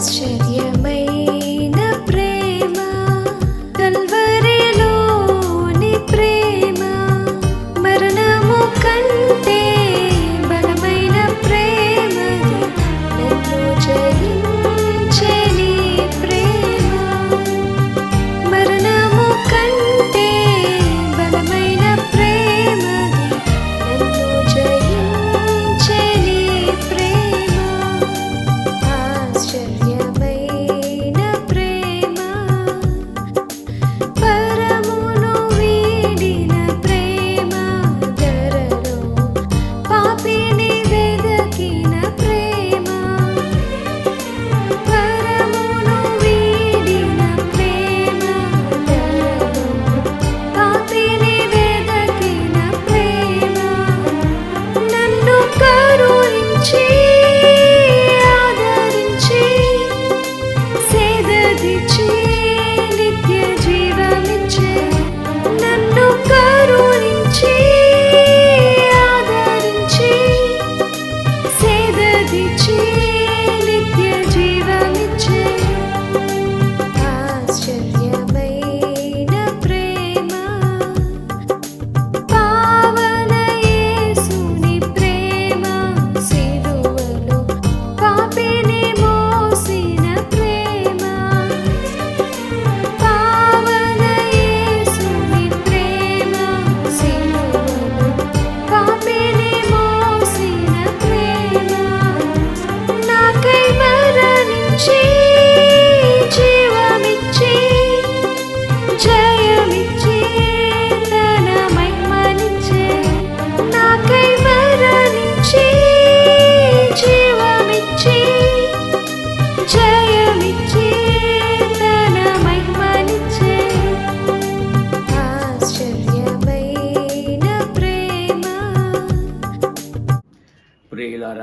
Şehir yemeği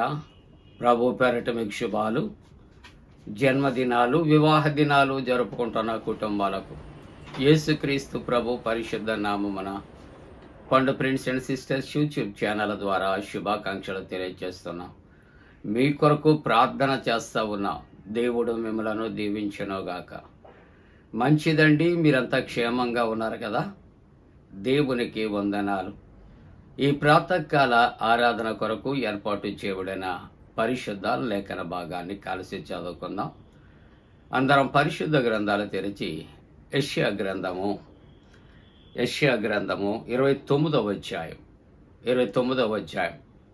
ప్రియులారా ప్రభు పేరట మీకు శుభాలు. జన్మదినాలు వివాహ దినాలు జరుపుకుంటున్న కుటుంబాలకు. యేసుక్రీస్తు ప్రభు పరిశుద్ధ నామమున కొండ friends and sisters YouTube channel ద్వారా శుభాకాంక్షలు తెలియజేస్తున్నాం. మీ కొరకు ప్రార్థన చేస్తూ ఉన్నా. దేవుడు మిమ్మలను దీవించనుగాక. మంచిదండి మీరంతా క్షేమంగా ఉన్నారు కదా. దేవునికి వందనాలు. ఈ ప్రాతకాల ఆరాధన కొరకు ఏర్పాటు చేయబడిన పరిశుద్ధ లేఖన భాగాన్ని కలిసి చదువుకుందాం. అందరం పరిశుద్ధ గ్రంథాలు తెరిచి యష్యా గ్రంథము యష్యా గ్రంథము ఇరవై తొమ్మిదవ అధ్యాయం ఇరవై తొమ్మిదవ అధ్యాయం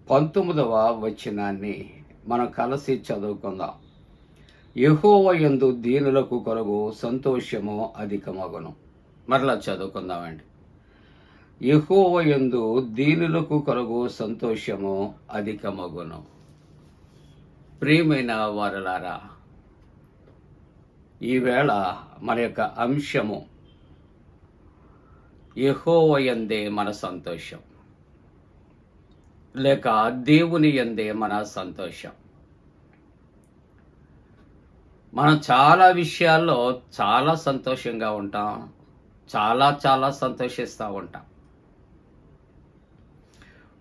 పంతొమ్మిదవ వచనాన్ని మనం కలిసి చదువుకుందాం. యహోవ ఎందు దీనులకు కొరకు సంతోషము అధికమగును. మరలా చదువుకుందామండి. యెహోవ యందు దీనులకు కొరకు సంతోషము అధికమగును. ప్రియమైన వారలారా ఈవేళ మన యొక్క అంశము యెహోవ ఎందే మన సంతోషం లేక దేవుని ఎందే మన సంతోషం. మనం చాలా విషయాల్లో చాలా సంతోషంగా ఉంటాం చాలా చాలా సంతోషిస్తూ ఉంటాం.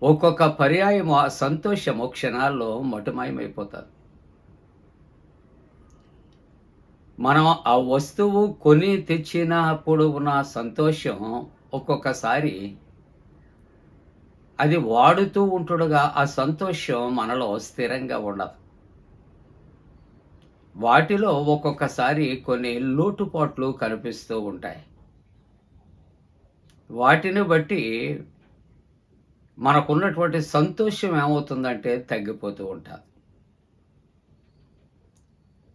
ఒక్కొక్క పర్యాయము ఆ సంతోషము క్షణాల్లో మటుమాయమైపోతారు. మనం ఆ వస్తువు కొని తెచ్చినప్పుడు ఉన్న సంతోషం ఒక్కొక్కసారి అది వాడుతూ ఉంటుండగా ఆ సంతోషం మనలో స్థిరంగా ఉండదు. వాటిలో ఒక్కొక్కసారి కొన్ని లోటుపాట్లు కనిపిస్తూ ఉంటాయి. వాటిని బట్టి మనకున్నటువంటి సంతోషం ఏమవుతుందంటే తగ్గిపోతూ ఉంటుంది.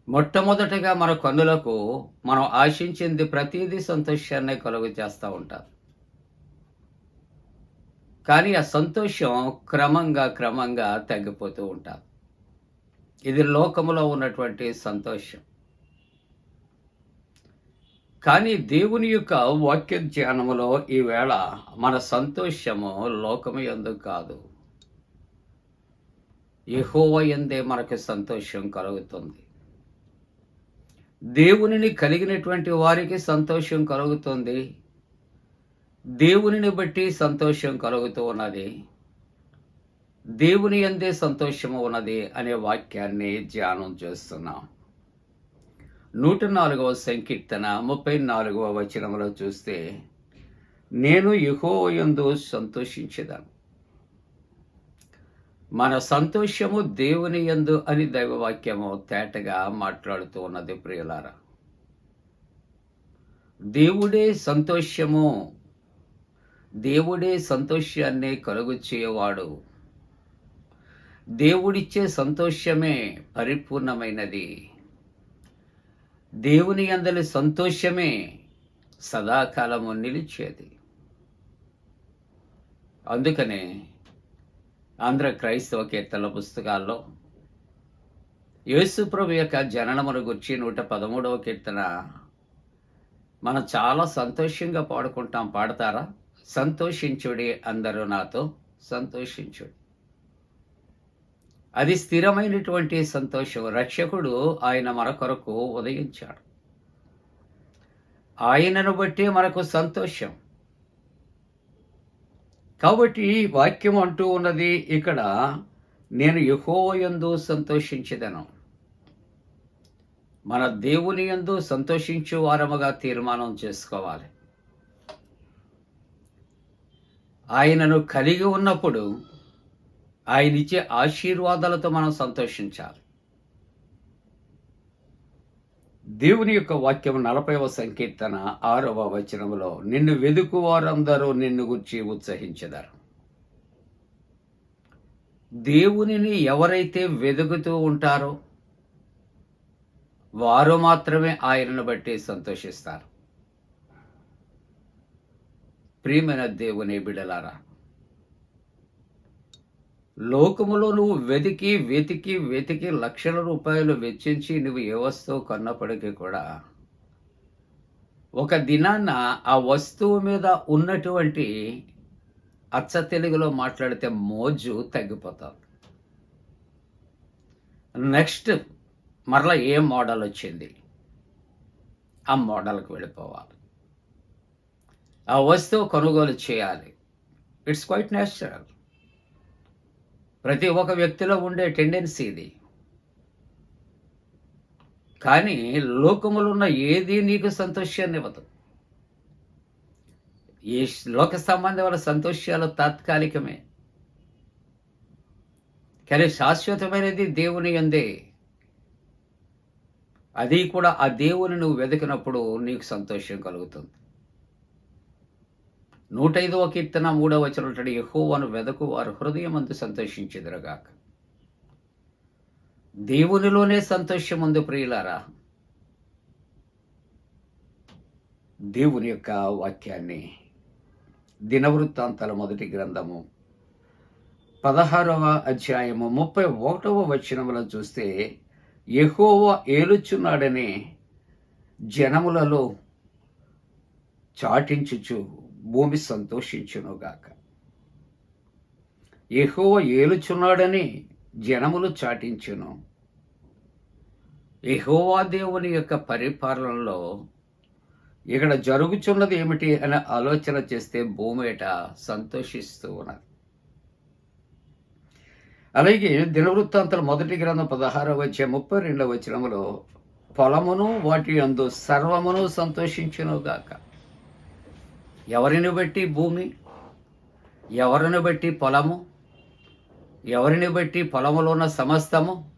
మొట్టమొదటిగా మన కన్నులకు మనం ఆశించింది ప్రతిదీ సంతోషాన్ని కలుగు చేస్తూ ఉంటారు. కానీ ఆ సంతోషం క్రమంగా క్రమంగా తగ్గిపోతూ ఉంటారు ఇది లోకములో ఉన్నటువంటి సంతోషం. కానీ దేవుని యొక్క వాక్య ధ్యానములో ఈవేళ మన సంతోషము లోకము ఎందుకు కాదు. యెహోవా ఎందే మనకు సంతోషం కలుగుతుంది. దేవునిని కలిగినటువంటి వారికి సంతోషం కలుగుతుంది. దేవునిని బట్టి సంతోషం కలుగుతూ ఉన్నది. దేవుని ఎందే సంతోషము ఉన్నది అనే వాక్యాన్ని ధ్యానం చేస్తున్నాం. నూట నాలుగవ సంకీర్తన ముప్పై నాలుగవ వచనంలో చూస్తే నేను యందు సంతోషించేదాను మన సంతోషము దేవుని యందు అని దైవవాక్యము తేటగా మాట్లాడుతూ ఉన్నది ప్రియులారా. దేవుడే సంతోషము. దేవుడే సంతోషాన్ని కలుగు చేయవాడు దేవుడిచ్చే సంతోషమే పరిపూర్ణమైనది. దేవుని అందలి సంతోషమే సదాకాలము నిలిచేది. అందుకనే ఆంధ్ర క్రైస్తవ కీర్తనల పుస్తకాల్లో యేసుప్రభు యొక్క జననమును గుర్చి నూట పదమూడవ కీర్తన మనం చాలా సంతోషంగా పాడుకుంటాం. పాడతారా? సంతోషించుడి అందరూ నాతో సంతోషించుడి. అది స్థిరమైనటువంటి సంతోషం. రక్షకుడు ఆయన మన కొరకు ఉదయించాడు. ఆయనను బట్టి మనకు సంతోషం. కాబట్టి వాక్యం అంటూ ఉన్నది ఇక్కడ నేను యహోయందు సంతోషించదను. మన దేవుని యందు సంతోషించు వారముగా తీర్మానం చేసుకోవాలి. ఆయనను కలిగి ఉన్నప్పుడు ఆయన ఇచ్చే ఆశీర్వాదాలతో మనం సంతోషించాలి. దేవుని యొక్క వాక్యం నలభైవ సంకీర్తన ఆరవ వచనములో నిన్ను వెదుకు వారందరూ నిన్ను గుర్చి ఉత్సహించదారు. దేవునిని ఎవరైతే వెదుకుతూ ఉంటారో వారు మాత్రమే ఆయనను బట్టి సంతోషిస్తారు. ప్రియమైన దేవుని బిడలారా లోకములో నువ్వు వెతికి వెతికి వెతికి లక్షల రూపాయలు వెచ్చించి నువ్వు ఏ వస్తువు కొన్నప్పటికీ కూడా ఒక దినాన ఆ వస్తువు మీద ఉన్నటువంటి అచ్చ తెలుగులో మాట్లాడితే మోజు తగ్గిపోతుంది నెక్స్ట్ మరలా ఏ మోడల్ వచ్చింది? ఆ మోడల్కి వెళ్ళిపోవాలి. ఆ వస్తువు కొనుగోలు చేయాలి. ఇట్స్ క్వైట్ నేచురల్ ప్రతి ఒక్క వ్యక్తిలో ఉండే టెండెన్సీ ఇది. కానీ లోకములున్న ఏది నీకు సంతోషాన్ని ఇవ్వదు. ఈ లోక సంబంధమైన సంతోషాలు తాత్కాలికమే. కానీ శాశ్వతమైనది దేవుని అందే అది కూడా ఆ దేవుని నువ్వు వెతికినప్పుడు నీకు సంతోషం కలుగుతుంది. నూట ఐదవ కీర్తన మూడవ వచనం యహోవాను వెదకు వారు హృదయం అందు సంతోషించెదరుగాక. దేవునిలోనే సంతోషం ఉంది ప్రియులారా. దేవుని యొక్క వాక్యాన్ని దినవృత్తాంతాల మొదటి గ్రంథము పదహారవ అధ్యాయము ముప్పై ఒకటవ వచనములో చూస్తే ఎహోవ ఏలుచున్నాడని జనములలో చాటించుచు భూమి సంతోషించునుగాక. యెహోవా ఏలుచున్నాడని జనములు చాటించును. ఎహోవా దేవుని యొక్క పరిపాలనలో ఇక్కడ జరుగుచున్నది ఏమిటి అని ఆలోచన చేస్తే భూమేట సంతోషిస్తూ ఉన్నది. అలాగే దినవృత్తాంతల మొదటి గ్రంథం పదహారవ వచ్చే ముప్పై రెండవ వచనములో పొలమును వాటి అందు సర్వమును సంతోషించునుగాక. ఎవరిని బట్టి భూమి? ఎవరిని బట్టి పొలము? ఎవరిని బట్టి పొలములో ఉన్న సమస్తము?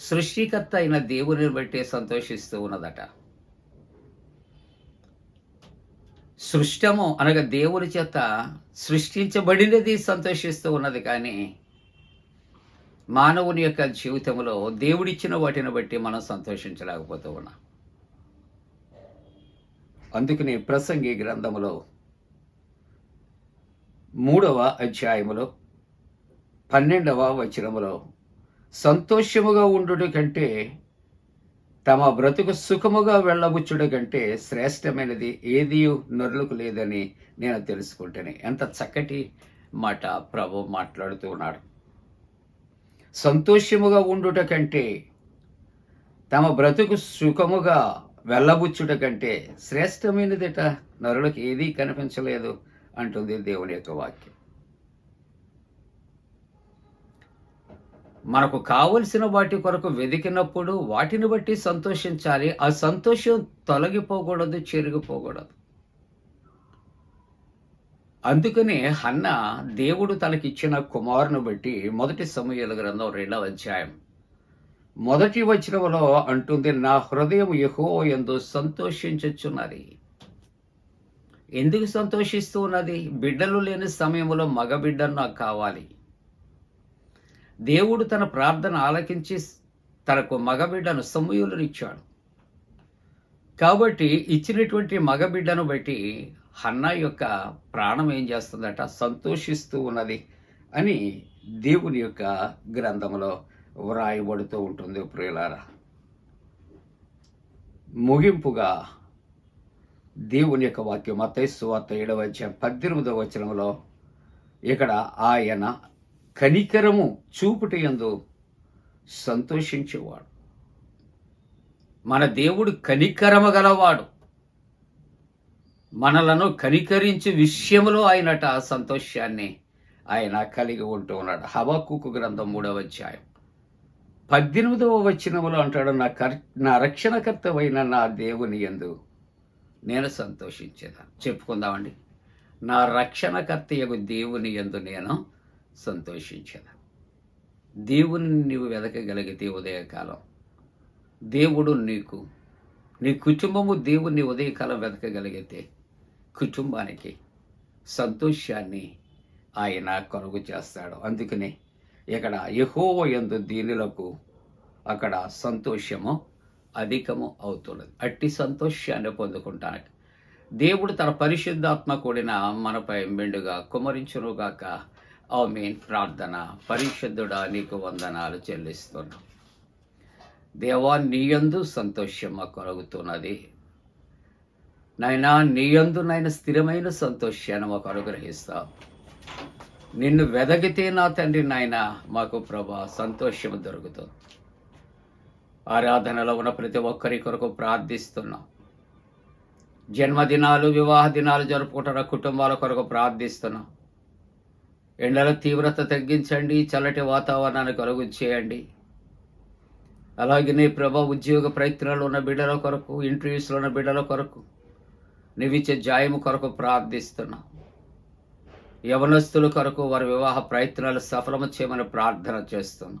సృష్టికర్త అయిన దేవుని బట్టి సంతోషిస్తూ ఉన్నదట. సృష్టము అనగా దేవుని చేత సృష్టించబడినది సంతోషిస్తూ ఉన్నది కానీ మానవుని యొక్క జీవితంలో దేవుడిచ్చిన వాటిని బట్టి మనం సంతోషించలేకపోతూ ఉన్నాం. అందుకని ప్రసంగి గ్రంథములో మూడవ అధ్యాయములో పన్నెండవ వచనములో సంతోషముగా ఉండుట కంటే తమ బ్రతుకు సుఖముగా వెళ్ళబుచ్చుడు కంటే శ్రేష్టమైనది ఏది నరులకు లేదని నేను తెలుసుకుంటేనే. ఎంత చక్కటి మాట ప్రభు మాట్లాడుతూ ఉన్నాడు. సంతోషముగా ఉండుట కంటే తమ బ్రతుకు సుఖముగా వెళ్ళబుచ్చుట కంటే శ్రేష్టమైనదిట నరులకు ఏదీ కనిపించలేదు అంటుంది దేవుని యొక్క వాక్యం. మనకు కావలసిన వాటి కొరకు వెతికినప్పుడు వాటిని బట్టి సంతోషించాలి. ఆ సంతోషం తొలగిపోకూడదు చెరిగిపోకూడదు. అందుకనే హన్న దేవుడు తనకిచ్చిన కుమారుని బట్టి మొదటి సమయాల గ్రంథం రెండవ అధ్యాయం మొదటి వచనంలో అంటుంది నా హృదయం ఎహో ఎందు సంతోషించుచున్నది. ఎందుకు సంతోషిస్తూ ఉన్నది బిడ్డలు లేని సమయంలో మగబిడ్డను నాకు కావాలి. దేవుడు తన ప్రార్థన ఆలకించి తనకు మగబిడ్డను సమూయులనిచ్చాడు కాబట్టి ఇచ్చినటువంటి మగబిడ్డను బట్టి హన్నా యొక్క ప్రాణం ఏం చేస్తుందట? సంతోషిస్తూ ఉన్నది అని దేవుని యొక్క గ్రంథంలో వ్రాయబడుతూ ఉంటుంది ప్రియులారా. ముగింపుగా దేవుని యొక్క వాక్యం మతైసు వార్త ఏడవ పద్దెనిమిదవ వచనంలో ఇక్కడ ఆయన కనికరము చూపుట ఎందు సంతోషించేవాడు. మన దేవుడు కనికరము గలవాడు. మనలను కనికరించి విషయంలో ఆయనట సంతోషాన్ని ఆయన కలిగి ఉంటూ ఉన్నాడు. హబక్కుకు గ్రంథం మూడవ అధ్యాయం. పద్దెనిమిదవ వచనములో అంటాడు నా కర్ నా రక్షణకర్తవైన నా దేవుని యందు నేను సంతోషించేదాన్ని చెప్పుకుందామండి. నా రక్షణకర్త యొక్క దేవుని యందు నేను సంతోషించేదాన్ని దేవుని నీవు వెదకగలిగితే ఉదయకాలం దేవుడు నీకు నీ కుటుంబము దేవుని ఉదయకాలం వెతకగలిగితే కుటుంబానికి సంతోషాన్ని ఆయన కలుగు చేస్తాడు. అందుకనే ఇక్కడ యహోవ యందు దీనులకు అక్కడ సంతోషము అధికము అవుతున్నది. అట్టి సంతోషాన్ని పొందుకుంటానికి. దేవుడు తన పరిశుద్ధాత్మ కూడిన మనపై మెండుగా కుమరించునుగాక. ఆ మీన్ ప్రార్థన. పరిశుద్ధుడా నీకు వందనాలు చెల్లిస్తున్నాం. దేవా నీయందు సంతోషం కలుగుతున్నది. నాయనా నీయందు నాయన స్థిరమైన సంతోషాన్ని మాకు అనుగ్రహిస్తావు. నిన్ను వెదగితే నా తండ్రి నాయన మాకు ప్రభా సంతోషం దొరుకుతుంది. ఆరాధనలో ఉన్న ప్రతి ఒక్కరి కొరకు ప్రార్థిస్తున్నాం. జన్మదినాలు వివాహ దినాలు జరుపుకుంటున్న కుటుంబాల కొరకు ప్రార్థిస్తున్నాం. ఎండల తీవ్రత తగ్గించండి చల్లటి వాతావరణాన్ని కలుగు చేయండి. అలాగే నీ ప్రభా ఉద్యోగ ప్రయత్నాలు ఉన్న బిడ్డల కొరకు ఇంటర్వ్యూస్లో ఉన్న బిడ్డల కొరకు నీవిచ్చే జాయము కొరకు ప్రార్థిస్తున్నాం. యవనస్తుల కొరకు వారి వివాహ ప్రయత్నాలు సఫలము చేయమని ప్రార్థన చేస్తున్నాం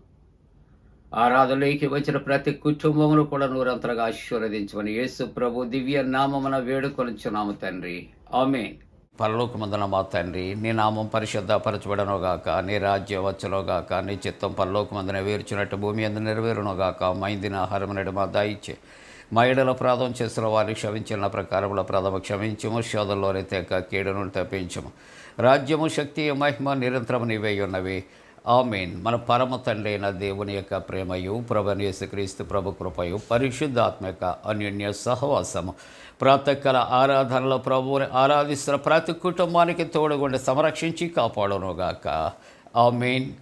ఆరాధనలోకి వచ్చిన ప్రతి కుటుంబమును కూడా నూరంతరగా ఆశీర్వదించమని యేసు ప్రభు దివ్య నామమున వేడుకొనిచున్నాము తండ్రి. ఆమె పరలోకమందున మా తండ్రి నీ నామం పరిశుద్ధపరచబడను గాక నీ రాజ్యం వచ్చనోగాక నీ చిత్తం పరలోకమందున వేర్చినట్టు భూమి అందు నెరవేరునుగాక మైందిన ఆహారం మా దాయిచ్చే మా ఏడల ప్రాధం చేసిన వారిని క్షమించిన ప్రకారముల ప్రథమ క్షమించము. శోధంలోనే తెక్క కీడును తప్పించము. రాజ్యము శక్తి మహిమ నిరంతరము నీవే ఉన్నవి. ఆమెన్. మన పరమ తండ్రి అయిన దేవుని యొక్క ప్రేమయు ప్రభనేసుక్రీస్తు ప్రభు కృపయు పరిశుద్ధాత్మక అన్యోన్య సహవాసము. ప్రాతకాల ఆరాధనలో ప్రభువుని ఆరాధిస్తున్న ప్రతి కుటుంబానికి తోడుగుండి సంరక్షించి కాపాడునుగాక. ఆమెన్.